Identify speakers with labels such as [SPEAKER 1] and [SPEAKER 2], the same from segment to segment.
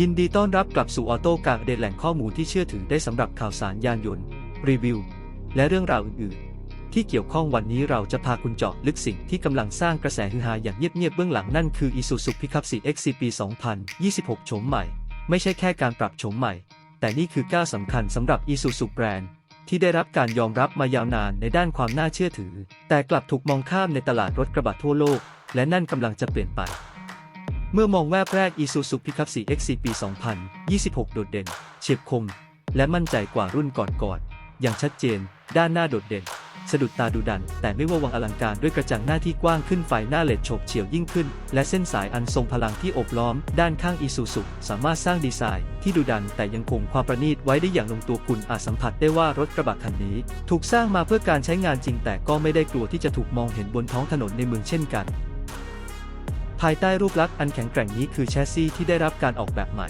[SPEAKER 1] ยินดีต้อนรับกลับสู่ออโต้การเดนแหล่งข้อมูลที่เชื่อถือได้สำหรับข่าวสารยานยนต์ รีวิว และเรื่องราวอื่นๆ ที่เกี่ยวข้องวันนี้เราจะพาคุณเจาะลึกสิ่งที่กำลังสร้างกระแสฮือฮาอย่างเงียบๆเบื้องหลังนั่นคือ Isuzu Pickup 4 XC ปี 2026 โฉมใหม่ ไม่ใช่แค่การปรับโฉมใหม่ แต่นี่คือก้าวสำคัญสำหรับ Isuzu แบรนด์ที่ได้รับการยอมรับมายาวนานในด้านความน่าเชื่อถือ แต่กลับถูกมองข้ามในตลาดรถกระบะทั่วโลก และนั่นกำลังจะเปลี่ยนไป เมื่อมองแวบแรก Isuzu Pickup 4X ปี 2026 โดดเด่น เฉียบคม และมั่นใจกว่ารุ่นก่อนๆอย่างชัดเจน ด้านหน้าโดดเด่น สะดุดตาดูดัน แต่ไม่ว่าวังอลังการด้วยกระจังหน้าที่กว้างขึ้นไฟหน้าเลดโฉบเฉี่ยวยิ่งขึ้น และเส้นสายอันทรงพลังที่โอบล้อม ด้านข้าง Isuzu สามารถสร้างดีไซน์ที่ดูดันแต่ยังคงความประณีตไว้ได้อย่างลงตัวคุณอาจสัมผัสได้ว่ารถกระบะคันนี้ ถูกสร้างมาเพื่อการใช้งานจริงแต่ก็ไม่ได้กลัวที่จะถูกมองเห็นบนท้องถนนในเมืองเช่นกัน ภายใต้รูปลักษณ์อันแข็งแกร่งนี้คือแชสซีที่ได้รับการออกแบบใหม่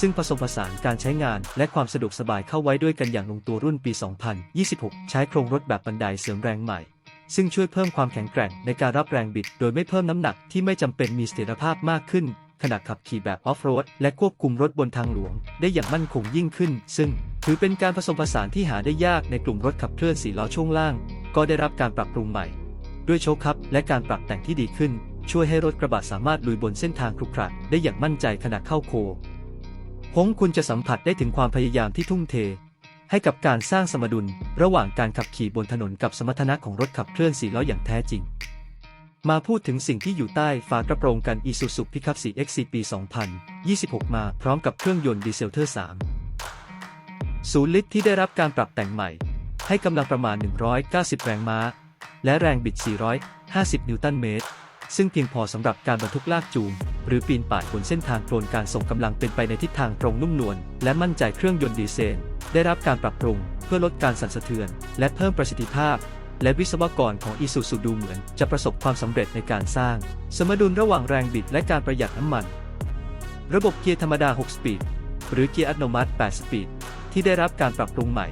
[SPEAKER 1] ซึ่งผสมผสานการใช้งานและความสะดวกสบายเข้าไว้ด้วยกันอย่างลงตัวรุ่นปี 2026 ใช้โครงรถแบบบันไดเสริมแรงใหม่ ซึ่งช่วยเพิ่มความแข็งแกร่งในการรับแรงบิด โดยไม่เพิ่มน้ำหนักที่ไม่จำเป็นมีเสถียรภาพมากขึ้นขณะขับขี่แบบออฟโรดและควบคุมรถบนทางหลวง ได้อย่างมั่นคงยิ่งขึ้น ซึ่งถือเป็นการผสมผสานที่หาได้ยากในกลุ่มรถขับเคลื่อนสี่ล้อช่วงล่าง ก็ได้รับการปรับปรุงใหม่ ด้วยโชคคัพและการปรับแต่งที่ดีขึ้น ช่วยให้รถกระบะสามารถลุยบนเส้นทางครุขระได้อย่างมั่นใจขณะเข้าโคพงคุณจะสัมผัสได้ถึงความพยายามที่ทุ่มเท ให้กับการสร้างสมดุล ระหว่างการขับขี่บนถนนกับสมรรถนะของรถขับเคลื่อนสี่ล้ออย่างแท้จริง มาพูดถึงสิ่งที่อยู่ใต้ฝากระโปรงกัน Isuzu Pickup 4X ปี 2026 มาพร้อมกับเครื่องยนต์ดีเซลเทอร์ 3 ศูนย์ลิตรที่ได้รับการปรับแต่งใหม่ ให้กำลังประมาณ 190 แรงม้า และแรงบิด 450 นิวตันเมตร ซึ่งเพียงพอสำหรับการบรรทุกลากจูง หรือปีนป่ายบนเส้นทางโคลนการส่งกำลังเป็นไปในทิศทางตรงนุ่มนวลและมั่นใจเครื่องยนต์ดีเซลได้รับการปรับปรุง เพื่อลดการสั่นสะเทือน และเพิ่มประสิทธิภาพ และวิศวกรของ Isuzu ดูเหมือน จะประสบความสำเร็จในการสร้าง สมดุลระหว่างแรงบิดและการประหยัดน้ำมัน ระบบเกียร์ธรรมดา 6 สปีด หรือเกียร์อัตโนมัติ 8 สปีด ที่ได้รับการปรับปรุงใหม่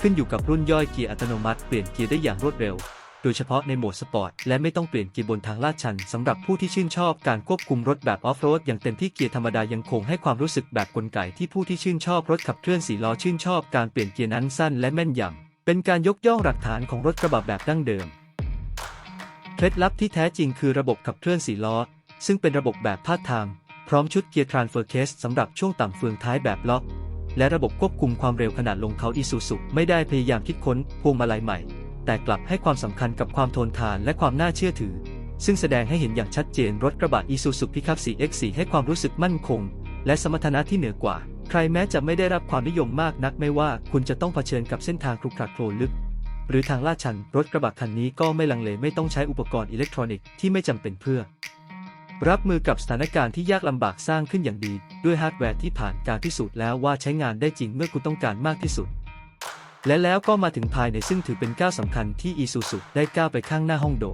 [SPEAKER 1] ขึ้นอยู่กับรุ่นย่อยเกียร์อัตโนมัติเปลี่ยนเกียร์ได้อย่างรวดเร็ว โดยเฉพาะในโหมดสปอร์ต และไม่ต้องเปลี่ยนเกียร์บนทางลาดชันสำหรับผู้ที่ชื่นชอบการควบคุมรถแบบออฟโรดอย่างเต็มที่เกียร์ธรรมดายังคงให้ความรู้สึกแบบกลไกที่ผู้ที่ชื่นชอบรถขับเคลื่อนสี่ล้อชื่นชอบการเปลี่ยนเกียร์นั้นสั้นและแม่นยำเป็นการยกย่องหลักฐานของรถกระบะแบบดั้งเดิมเคล็ดลับที่แท้จริงคือระบบขับเคลื่อนสี่ล้อ ซึ่งเป็นระบบแบบพาดทาง พร้อมชุดเกียร์ Transfer Case สำหรับช่วงต่ำเฟืองท้ายแบบล็อกและระบบควบคุมความเร็วขนาดลงเขาอิซูซุไม่ได้พยายามคิดค้นพวงมาลัยใหม่ แต่กลับให้ความสำคัญกับความทนทานและความน่าเชื่อถือ ซึ่งแสดงให้เห็นอย่างชัดเจนรถกระบะ Isuzu Pickup 4X4 ให้ความรู้สึกมั่นคง และสมรรถนะที่เหนือกว่า ใครแม้จะไม่ได้รับความนิยมมากนักไม่ว่าคุณจะต้องเผชิญกับเส้นทางครุขระโคลนลึก หรือทางลาดชันรถกระบะคันนี้ก็ไม่ลังเลไม่ต้องใช้อุปกรณ์อิเล็กทรอนิกส์ที่ไม่จำเป็นเพื่อ รับมือกับสถานการณ์ที่ยากลำบากสร้างขึ้นอย่างดี ด้วยฮาร์ดแวร์ที่ผ่านการพิสูจน์แล้วว่าใช้งานได้จริงเมื่อคุณต้องการมากที่สุด และแล้วก็มาถึงภายในซึ่งถือเป็นก้าวสำคัญที่อีซูสุได้ก้าวไปข้างหน้าห้องโด